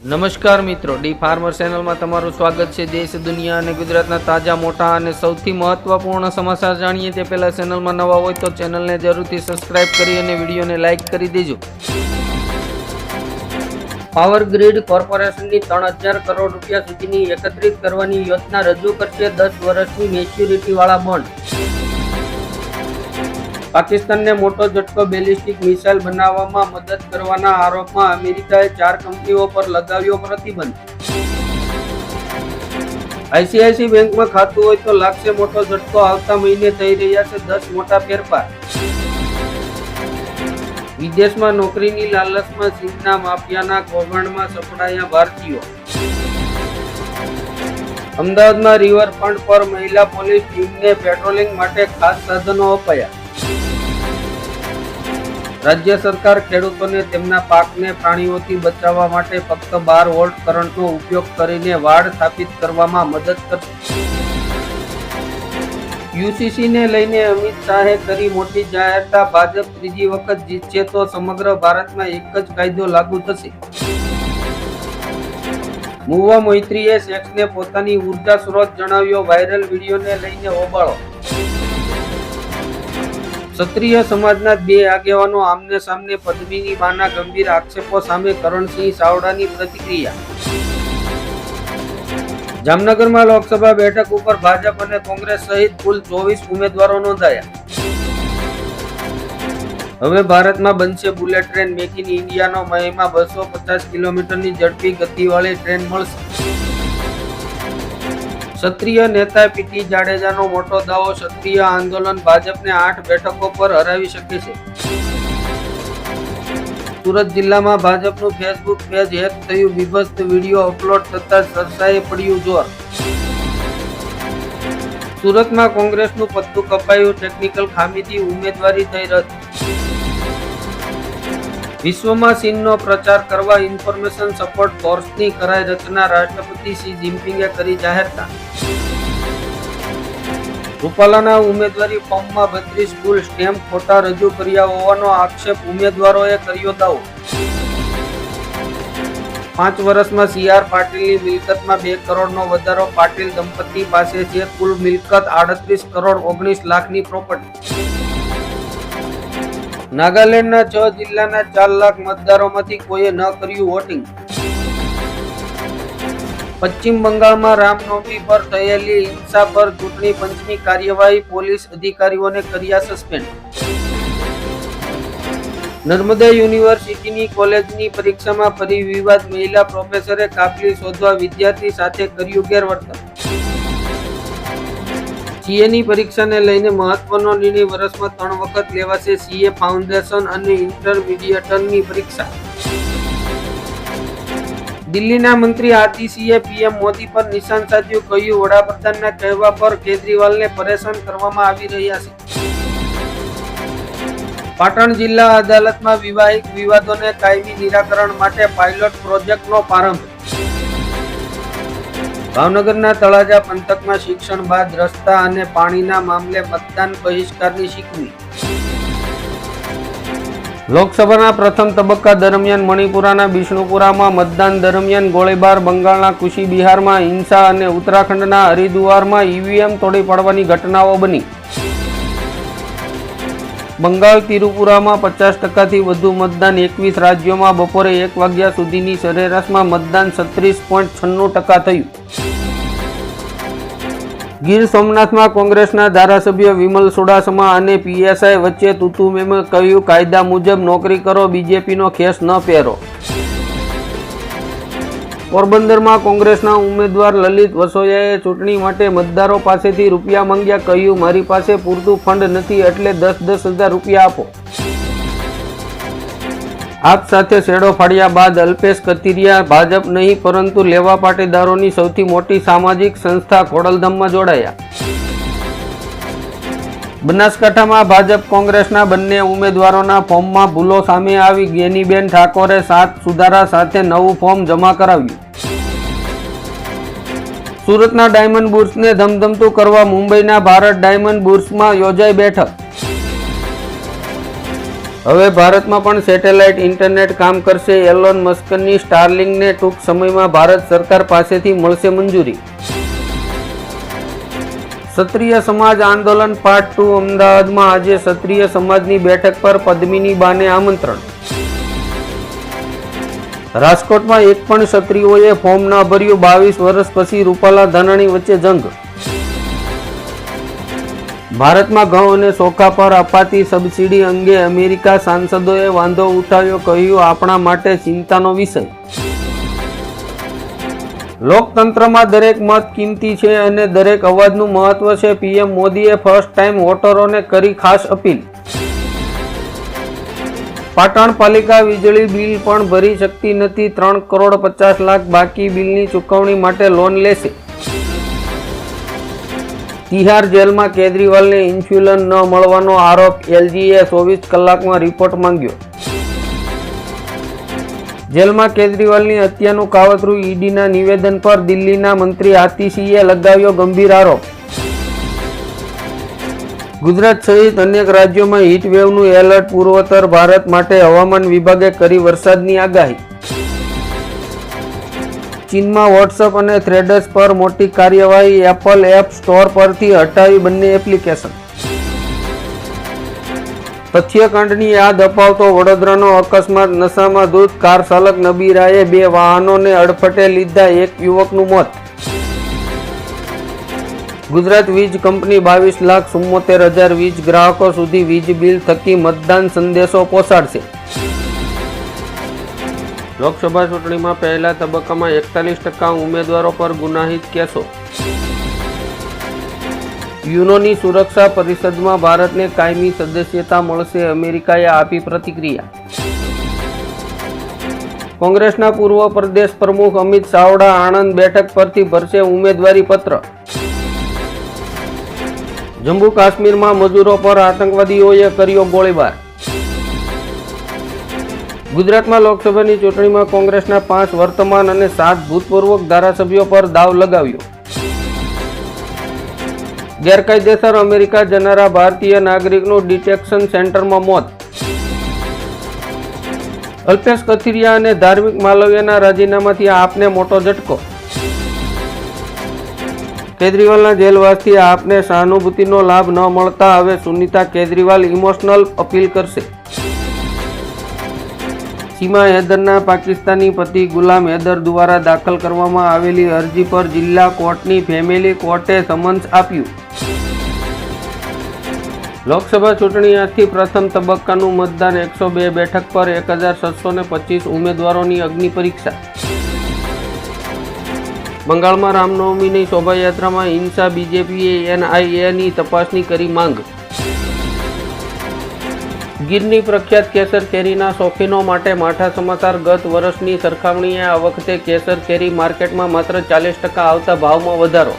નમસ્કાર મિત્રો, D farmer ચેનલમાં તમારું સ્વાગત છે. દેશ, દુનિયા અને ગુજરાતના તાજા, મોટા અને સૌથી મહત્વપૂર્ણ સમાચાર જાણીએ તે પહેલાં ચેનલમાં નવા હોય તો ચેનલને જરૂરથી સબસ્ક્રાઇબ કરી અને વિડીયોને લાઇક કરી દેજો. પાવર ગ્રીડ કોર્પોરેશનની ત્રણ હજાર કરોડ રૂપિયા સુધીની એકત્રિત કરવાની યોજના રજૂ કરશે દસ વર્ષની મેચ્યુરિટીવાળા બોન્ડ. પાકિસ્તાનને મોટો ઝટકો બેલિસ્ટિક મિસાઇલ બનાવવામાં મદદ કરવાના આરોપમાં અમેરિકાએ ચાર કંપનીઓ પર લગાવ્યો પ્રતિબંધ. આઈસીઆઈસી બેંકમાં ખાતું હોય તો લાગશે મોટો ઝટકો. આવતા મહિને થઈ રહ્યા છે દસ મોટા ફેરફાર. વિદેશમાં નોકરીની લાલચમાં ચીનના માફિયાના કૌભાંડમાં સપડાયા ભારતીયો. અમદાવાદમાં રિવરફ્રન્ટ પર મહિલા પોલીસ ટીમને પેટ્રોલિંગ માટે ખાસ સાધનો અપાયા. રાજ્ય સરકાર ખેડૂતોને તેમના પાકને પ્રાણીઓથી બચાવવા માટે ફક્ત બાર વોલ્ટ કરંટનો ઉપયોગ કરીને વાડ સ્થાપિત કરવામાં મદદ કરશે. યુસીસીને લઈને અમિત શાહે કરી મોટી જાહેરતા, ભાજપ ત્રીજી વખત જીતશે તો સમગ્ર ભારતમાં એક જ કાયદો લાગુ થશે. મુવા મૈત્રીએ સેક્સને પોતાની ઊર્જા સ્ત્રોત જણાવ્યો, વાયરલ વિડીયોને લઈને હોબાળો. ક્ષત્રિય સમાજના બે આગેવાનો આમને સામને પદ્મિની બાના ગંભીર આક્ષેપો સામે કરણસિંહ સાવડાની પ્રતિક્રિયા. જામનગરમાં લોકસભા બેઠક ઉપર ભાજપ અને કોંગ્રેસ સહિત કુલ ચોવીસ ઉમેદવારો નોંધાયા. હવે ભારતમાં બનશે બુલેટ ટ્રેન મેક ઇન ઇન્ડિયાનો મહિમા બસો પચાસ કિલોમીટરની ઝડપી ગતિવાળી ટ્રેન મળશે. ક્ષત્રિય નેતા પીટી જાડેજાનો મોટો દાવો ક્ષત્રિય આંદોલન ભાજપને આઠ બેઠકો પર હરાવી શકે છે. સુરત જિલ્લામાં ભાજપનું ફેસબુક પેજ હેક થયું. વિભસ્ત વીડિયો અપલોડ થતાં સરસાએ પડ્યું જોર. સુરતમાં કોંગ્રેસનું પત્તું કપાયું. ટેકનિકલ ખામીથી ઉમેદવારી થઈ રદ. વિશ્વમાં ચીનનો પ્રચાર કરવા ઇન્ફોર્મેશન સપોર્ટ ફોર્સની કરાઈ રચના રાષ્ટ્રપતિ શી જિનપિંગે કરી જાહેરતા રૂપાલાના ઉમેદવારી ફોર્મમાં બત્રીસ કુલ સ્ટેમ્પ ખોટા રજૂ કર્યા હોવાનો આક્ષેપ ઉમેદવારોએ કર્યો દાવો. પાંચ વર્ષમાં સીઆર પાટીલની મિલકતમાં બે કરોડનો વધારો, પાટીલ દંપતી પાસે છે કુલ મિલકત આડત્રીસ કરોડ ઓગણીસ લાખની પ્રોપર્ટી. નાગાલેન્ડના છ જિલ્લાના ચાર લાખ મતદારોમાંથી કોઈએ ન કર્યું વોટિંગ. પશ્ચિમ બંગાળમાં રામનવમી પર થયેલી હિંસા પર ચૂંટણી પંચની કાર્યવાહી પોલીસ અધિકારીઓને કર્યા સસ્પેન્ડ. નર્મદા યુનિવર્સિટીની કોલેજની પરીક્ષામાં ફરી વિવાદ, મહિલા પ્રોફેસરે કાપલી શોધવા વિદ્યાર્થી સાથે કર્યું ગેરવર્તન. સીએની પરીક્ષાને લઈને મહત્વનો નિર્ણય વર્ષમાં ત્રણ વખત લેવાશે સીએ ફાઉન્ડેશન અને ઇન્ટરમીડિયેટની પરીક્ષા. દિલ્હીના મંત્રી આરટીસીએ પીએમ મોદી પર નિશાન સાધ્યું, કહ્યું, વડાપ્રધાનના કહેવા પર કેજરીવાલને પરેશાન કરવામાં આવી રહ્યા છે. પાટણ જિલ્લા અદાલતમાં વિવાહિક વિવાદોને કાયમી નિરાકરણ માટે પાયલોટ પ્રોજેક્ટનો પ્રારંભ. ભાવનગરના તળાજા પંથકમાં શિક્ષણ બાદ રસ્તા અને પાણીના મામલે મતદાન બહિષ્કારની શીખવી. લોકસભાના પ્રથમ તબક્કા દરમિયાન મણિપુરાના બિષ્ણુપુરામાં મતદાન દરમિયાન ગોળીબાર બંગાળના કુશી બિહારમાં હિંસા અને ઉત્તરાખંડના હરિદ્વારમાં ઈવીએમ તોડી પાડવાની ઘટનાઓ બની. બંગાળ તિરુપુરામાં પચાસ ટકાથી વધુ મતદાન એકવીસ રાજ્યોમાં બપોરે એક વાગ્યા સુધીની સરેરાશમાં મતદાન છત્રીસ પોઈન્ટ છન્નું ટકા થયું. ગીર સોમનાથમાં કોંગ્રેસના ધારાસભ્ય વિમલ સુડાસમા અને પીએસઆઈ વચ્ચે તુતુ મેમે કહ્યું, કાયદા મુજબ નોકરી કરો, બીજેપીનો ખેસ ન પહેરો. પોરબંદરમાં કોંગ્રેસના ઉમેદવાર લલિત વસોયાએ ચૂંટણી માટે મતદારો પાસેથી રૂપિયા માંગ્યા, કહ્યું, મારી પાસે પૂરતું ફંડ નથી, એટલે દસ દસ હજાર રૂપિયા આપો. આપ સાથે શેડો ફાડ્યા બાદ અલ્પેશ કતિરિયા ભાજપ નહીં, પરંતુ લેવા પાટીદારોની સૌથી મોટી સામાજિક સંસ્થા ખોડલધામમાં જોડાયા. બનાસકાંઠામાં ભાજપ કોંગ્રેસના બંને ઉમેદવારોના ફોર્મમાં ભૂલો સામે આવી ગેનીબેન ઠાકોરે સાત સુધારા સાથે નવું ફોર્મ જમા કરાવ્યું. સુરતના ડાયમંડ બુર્સને ધમધમતું કરવા મુંબઈના ભારત ડાયમંડ બુર્સમાં યોજાઈ બેઠક. હવે ભારતમાં પણ સેટેલાઇટ ઇન્ટરનેટ કામ કરશે. એલોન મસ્કની સ્ટારલિંગને ટૂંક સમયમાં ભારત સરકાર પાસેથી મળશે મંજૂરી. ક્ષત્રિય સમાજ આંદોલન પાર્ટ ટુ અમદાવાદમાં આજે ક્ષત્રિય સમાજની બેઠક પર પદ્મિની બાને આમંત્રણ. રાજકોટમાં એક પણ ક્ષત્રિયોએ ફોર્મ ન ભર્યું. બાવીસ વર્ષ પછી રૂપાલા ધાનાણી વચ્ચે જંગ. ભારતમાં ઘઉં અને ચોખા પર અપાતી સબસિડી અંગે અમેરિકા સાંસદોએ વાંધો ઉઠાવ્યો, કહ્યું, આપણા માટે ચિંતાનો વિષય. લોકતંત્રમાં દરેક મત કિંમતી છે અને દરેક અવાજનું મહત્વ છે. પીએમ મોદીએ ફર્સ્ટ ટાઈમ વોટરોને કરી ખાસ અપીલ. પાટણ પાલિકા વીજળી બિલ પણ ભરી શકતી નથી. ત્રણ કરોડ પચાસ લાખ બાકી બિલની ચૂકવણી માટે લોન લેશે. તિહાર જેલમાં કેજરીવાલને ઇન્સ્યુલન ન મળવાનો આરોપ એલજીએ ચોવીસ કલાકમાં રિપોર્ટ માંગ્યો. જેલમાં કેજરીવાલની હત્યાનું કાવતરું ઈડીના નિવેદન પર દિલ્હીના મંત્રી આતિશીએ લગાવ્યો ગંભીર આરોપ. ગુજરાત સહિત અનેક રાજ્યોમાં હીટવેવનું એલર્ટ પૂર્વોત્તર ભારત માટે હવામાન વિભાગે કરી વરસાદની આગાહી. ચીનમાં વોટ્સઅપ અને થ્રેડર્સ પર મોટી કાર્યવાહી એપલ એપ સ્ટોર પરથી હટાવી બંને એપ્લિકેશન તથ્યકાંડની યાદ અપાવતો વડોદરાનો અકસ્માત, નશામાં દૂધ કાર ચાલક નબીરાએ બે વાહનોને અડફટે લીધા, એક યુવકનું મોત. ગુજરાત વીજ કંપની બાવીસ લાખ ચુમ્મોતેર હજાર વીજ ગ્રાહકો સુધી વીજ બિલ થકી મતદાન સંદેશો પહોંચાડશે. લોકસભા ચૂંટણીમાં પહેલા તબક્કામાં એકતાલીસ ટકા ઉમેદવારો પર ગુનાહિત કેસો. યુનોની સુરક્ષા પરિષદમાં ભારતને કાયમી સદસ્યતા મળશે અમેરિકાએ આપી પ્રતિક્રિયા. કોંગ્રેસના પૂર્વ પ્રદેશ પ્રમુખ અમિત ચાવડા આણંદ બેઠક પરથી ભરશે ઉમેદવારી પત્ર. જમ્મુ કાશ્મીરમાં મજૂરો પર આતંકવાદીઓએ કર્યો ગોળીબાર. ગુજરાતમાં લોકસભાની ચૂંટણીમાં કોંગ્રેસના પાંચ વર્તમાન અને સાત ભૂતપૂર્વ ધારાસભ્યો પર દાવ લગાવ્યો. ગેરકાયદેસર અમેરિકા જનારા ભારતીય નાગરિકનું ડિટેક્શન સેન્ટરમાં મોત. અલ્પેશ કથિરિયા અને ધાર્મિક માલવ્યના રાજીનામાથી આપને મોટો ઝટકો. કેજરીવાલના જેલવાસથી આપને સહાનુભૂતિનો લાભ ન મળતા હવે સુનિતા કેજરીવાલ ઇમોશનલ અપીલ કરશે. સીમા હૈદરના પાકિસ્તાની પતિ ગુલામ હૈદર દ્વારા દાખલ કરવામાં આવેલી અરજી પર જિલ્લા કોર્ટની ફેમિલી કોર્ટે સમન્સ આપ્યું. લોકસભા ચૂંટણી આજથી પ્રથમ તબક્કાનું મતદાન એકસો બે બેઠક પર એક હજાર છસો ને પચીસ ઉમેદવારોની અગ્નિ પરીક્ષા. બંગાળમાં રામનવમીની શોભાયાત્રામાં હિંસા, બીજેપીએ, એનઆઈએની તપાસની કરી માંગ. ગીરની પ્રખ્યાત કેસર કેરીના શોખીનો માટે માઠા સમાચાર ગત વર્ષની સરખામણીએ આ વખતે કેસર કેરી માર્કેટમાં માત્ર ચાલીસ ટકા આવતા ભાવમાં વધારો